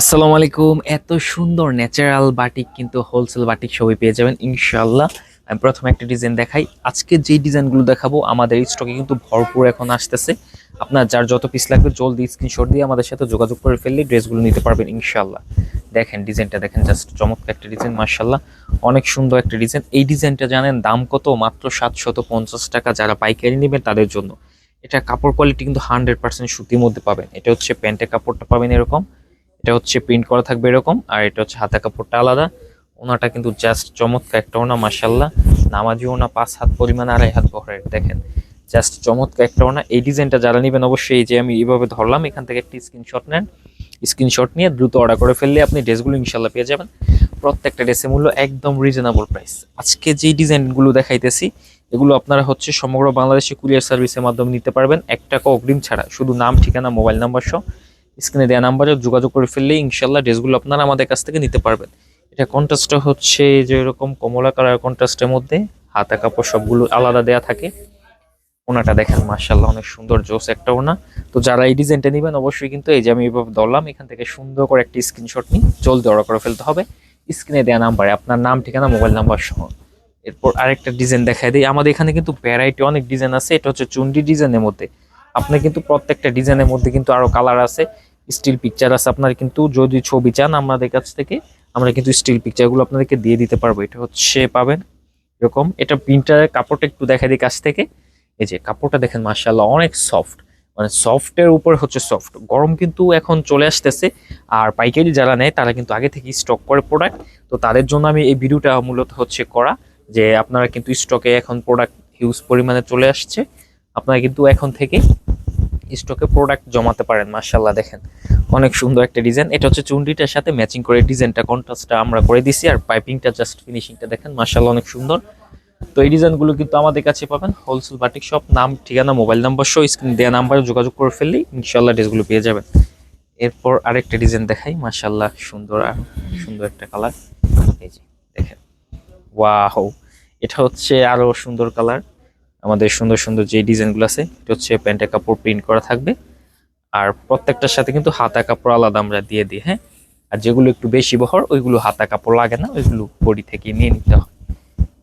আসসালামু আলাইকুম। এত সুন্দর ন্যাচারাল বাটিক কিন্তু হোলসেল বাটিক সবই পেয়ে যাবেন ইনশাল্লাহ আমি প্রথমে একটা ডিজাইন দেখাই। আজকে যে ডিজাইনগুলো দেখাবো, আমাদের স্টকে কিন্তু ভরপুর এখন আসতেছে। আপনার যার যত পিস লাগবে, জলদি স্ক্রিনশট দিয়ে আমাদের সাথে যোগাযোগ করে ফেললে ড্রেসগুলো নিতে পারবেন ইনশাল্লাহ দেখেন, ডিজাইনটা দেখেন জাস্ট চমৎকার একটা ডিজাইন মার্শাল্লাহ অনেক সুন্দর একটা ডিজাইন। এই ডিজাইনটা জানেন, দাম কত? মাত্র সাতশত পঞ্চাশ টাকা যারা পাইকারি নেবেন তাদের জন্য। এটা কাপড় কোয়ালিটি কিন্তু হান্ড্রেড পার্সেন্ট সুতির মধ্যে পাবেন। এটা হচ্ছে প্যান্টের কাপড়টা পাবেন এরকম। এটা হচ্ছে প্রিন্ট করা থাকবে এরকম, আর এটা হচ্ছে হাতা কাপড়টা আলাদা। ওনাটা কিন্তু জাস্ট চমৎকার একটা ওনা মাসাল্লাহ নামাজি ওনা, পাঁচ হাত পরিমাণ, আড়াই হাত বহরের দেখেন। জাস্ট চমৎকার একটা ওনা। এই ডিজাইনটা যারা নেবেন অবশ্যই, এই যে আমি এইভাবে ধরলাম, এখান থেকে একটি স্ক্রিনশট নেন। স্ক্রিনশট নিয়ে দ্রুত অর্ডার করে ফেললে আপনি ড্রেসগুলো ইনশাল্লাহ পেয়ে যাবেন। প্রত্যেকটা ড্রেসের মূল্য একদম রিজনেবল প্রাইস আজকে যে ডিজাইনগুলো দেখাইতেছি, এগুলো আপনারা হচ্ছে সমগ্র বাংলাদেশে কুরিয়ার সার্ভিসের মাধ্যমে নিতে পারবেন। এক টাকা অগ্রিম ছাড়া, শুধু নাম, ঠিকানা, মোবাইল নাম্বার সহ। স্ক্রিনে দেওয়া নাম্বারে যোগাযোগ করে ফেললে ইনশাল্লাহ ড্রেসগুলো আপনারা আমাদের কাছ থেকে নিতে পারবেন। এটা কন্ট্রাস্টটা হচ্ছে যে এরকম কমলা কালার কন্ট্রাস্টের মধ্যে, হাতা, কাপড় সবগুলো আলাদা দেয়া থাকে। ওনাটা দেখেন মার্শাল্লাহ অনেক সুন্দর জোস একটা ওনা। তো যারা এই ডিজাইনটা নেবেন অবশ্যই কিন্তু এই যে আমি এইভাবে ধরলাম, এখান থেকে সুন্দর করে একটা স্ক্রিনশট নিই জলদি অর্ডার করে ফেলতে হবে। স্ক্রিনে দেওয়া নাম্বারে আপনার নাম, ঠিকানা মোবাইল নাম্বার সহ। এরপর আরেকটা ডিজাইন দেখায় দিই। আমাদের এখানে কিন্তু ভ্যারাইটি অনেক ডিজাইন আছে। এটা হচ্ছে চুন্ডি ডিজাইনের মধ্যে। আপনি কিন্তু প্রত্যেকটা ডিজাইনের মধ্যে কিন্তু আরও কালার আছে স্টিল পিকচার আছে। আপনার কিন্তু যদি ছবি চান আমাদের কাছ থেকে, আমরা কিন্তু স্টিল পিকচারগুলো আপনাদেরকে দিয়ে দিতে পারব। এটা হচ্ছে পাবেন এরকম। এটা প্রিন্টারের কাপড়টা একটু দেখা দিই কাছ থেকে। এই যে কাপড়টা দেখেন মার্শাল্লাহ অনেক সফট মানে সফটের উপর হচ্ছে সফট গরম কিন্তু এখন চলে আসতেছে। আর পাইকারি যারা নেয়, তারা কিন্তু আগে থেকে স্টক করে প্রোডাক্ট তো তাদের জন্য আমি এই ভিডিওটা মূলত হচ্ছে করা, যে আপনারা কিন্তু স্টকে এখন প্রোডাক্ট হিউজ পরিমাণে চলে আসছে। আপনারা কিন্তু এখন থেকে স্টকে প্রোডাক্ট জমাতে পারেন মার্শাল্লাহ দেখেন। অনেক সুন্দর একটা ডিজাইন এটা হচ্ছে চুন্ডিটার সাথে ম্যাচিং করে ডিজাইনটা কন্ট্রাস্টটা আমরা করে দিছি আর পাইপিংটা জাস্ট ফিনিশিংটা দেখেন মার্শাল্লাহ অনেক সুন্দর। তো এই ডিজাইনগুলো কিন্তু আমাদের কাছে পাবেন হোলসেল বাটিক শপ নাম, ঠিকানা মোবাইল নাম্বার সহ স্ক্রিন দেওয়া নাম্বারে যোগাযোগ করে ফেললেই ইনশাল্লাহ ড্রেসগুলো পেয়ে যাবেন। এরপর আরেকটা ডিজাইন দেখাই মার্শাল্লাহ সুন্দর আর সুন্দর একটা কালার এই যে, দেখেন। ওয়াও! এটা হচ্ছে আরও সুন্দর কালার আমাদের সুন্দর সুন্দর যে ডিজাইনগুলো আছে, এটা হচ্ছে প্যান্টের কাপড় প্রিন্ট করা থাকবে। আর প্রত্যেকটার সাথে কিন্তু হাতা কাপড় আলাদা আমরা দিয়ে দিই হ্যাঁ? আর যেগুলো একটু বেশি বহর, ওইগুলো হাতা কাপড় লাগে না, ওইগুলো বডি থেকে নিয়ে নিতে হয়।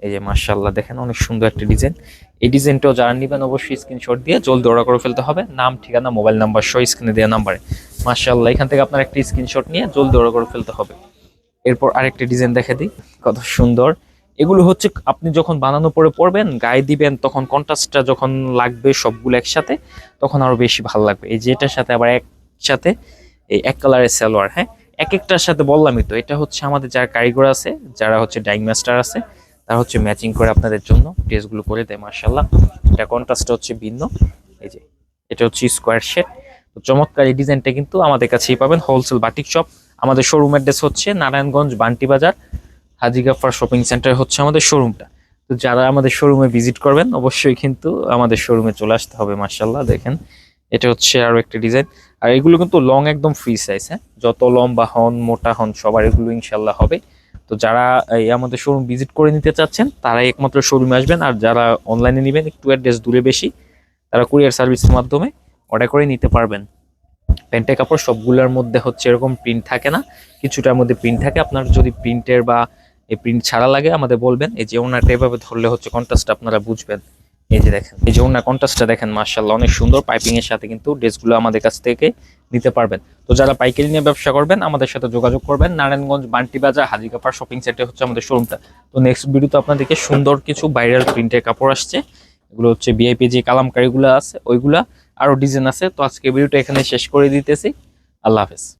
এই যে মার্শাল্লাহ দেখেন অনেক সুন্দর একটা ডিজাইন। এই ডিজাইনটাও যারা নেবেন অবশ্যই স্ক্রিনশট দিয়ে জলদি অর্ডার করে ফেলতে হবে। নাম, ঠিকানা মোবাইল নাম্বার সহ স্ক্রিনে দেওয়া নাম্বারে মার্শাল্লাহ এখান থেকে আপনার একটা স্ক্রিনশট নিয়ে জলদি অর্ডার করে ফেলতে হবে। এরপর আরেকটা ডিজাইন দেখে দিই। কত সুন্দর। এগুলো হচ্ছে আপনি যখন বানানো পরে পড়বেন, গায়ে দিবেন, তখন কন্ট্রাস্টটা যখন লাগবে সবগুলো একসাথে, তখন আরও বেশি ভালো লাগবে। এই যে এটার সাথে আবার একসাথে, এই এক কালারের সালোয়ার হ্যাঁ? এক একটার সাথে বললামই তো, এটা হচ্ছে আমাদের যারা কারিগর আছে, যারা হচ্ছে ডাইং মাস্টার আছে, তারা হচ্ছে ম্যাচিং করে আপনাদের জন্য ড্রেসগুলো করে দেয় মার্শাল্লাহ এটা কন্ট্রাস্টটা হচ্ছে ভিন্ন, এই যে, এটা হচ্ছে স্কোয়ার শেড তো চমৎকার এই ডিজাইনটা কিন্তু আমাদের কাছেই পাবেন হোলসেল বাটিক শপ আমাদের শোরুম অ্যাড্রেস হচ্ছে নারায়ণগঞ্জ বান্টি বাজার হাজি গাফার শপিং সেন্টার হচ্ছে আমাদের শোরুমটা। তো যারা আমাদের শোরুমে ভিজিট করবেন, অবশ্যই কিন্তু আমাদের শোরুমে চলে আসতে হবে মার্শাল্লাহ দেখেন। এটা হচ্ছে আরও একটা ডিজাইন। আর এগুলো কিন্তু লং একদম ফ্রি সাইজ হ্যাঁ? যত লম্বা হন, মোটা হন, সবার এগুলো ইনশাল্লাহ হবে। তো যারা এই আমাদের শোরুম ভিজিট করে নিতে চাচ্ছেন, তারাই একমাত্র শোরুমে আসবেন। আর যারা অনলাইনে নেবেন, একটু অ্যাড্রেস দূরে বেশি, তারা কুরিয়ার সার্ভিসের মাধ্যমে অর্ডার করে নিতে পারবেন। প্যান্টের কাপড় সবগুলোর মধ্যে হচ্ছে এরকম প্রিন্ট থাকে না। কিছুটার মধ্যে প্রিন্ট থাকে। আপনার যদি প্রিন্টের বা এই প্রিন্ট ছাড়া লাগে, আমাদের বলবেন, এই যে ওনাটা এভাবে ধরলে হচ্ছে কন্ট্রাস্ট আপনারা বুঝবেন। এই যে দেখেন, এই যে ওনার কন্ট্রাস্টটা দেখেন মার্শাল্লাহ অনেক সুন্দর পাইপিং এর সাথে কিন্তু ড্রেসগুলো আমাদের কাছ থেকে নিতে পারবেন। তো যারা পাইকারি নিয়ে ব্যবসা করবেন, আমাদের সাথে যোগাযোগ করবেন, নারায়ণগঞ্জ বান্টি বাজার হাজিকাপার শপিং সেন্টার হচ্ছে আমাদের শোরুমটা তো নেক্সট ভিডিওতে আপনাদেরকে সুন্দর কিছু ভাইরাল প্রিন্টের কাপড় আসছে, এগুলো হচ্ছে বিআইপি যে কালামকারিগুলো আছে, ওইগুলা আরও ডিজাইন আছে। তো আজকে ভিডিওটা এখানে শেষ করে দিতেছি। আল্লাহ হাফেজ।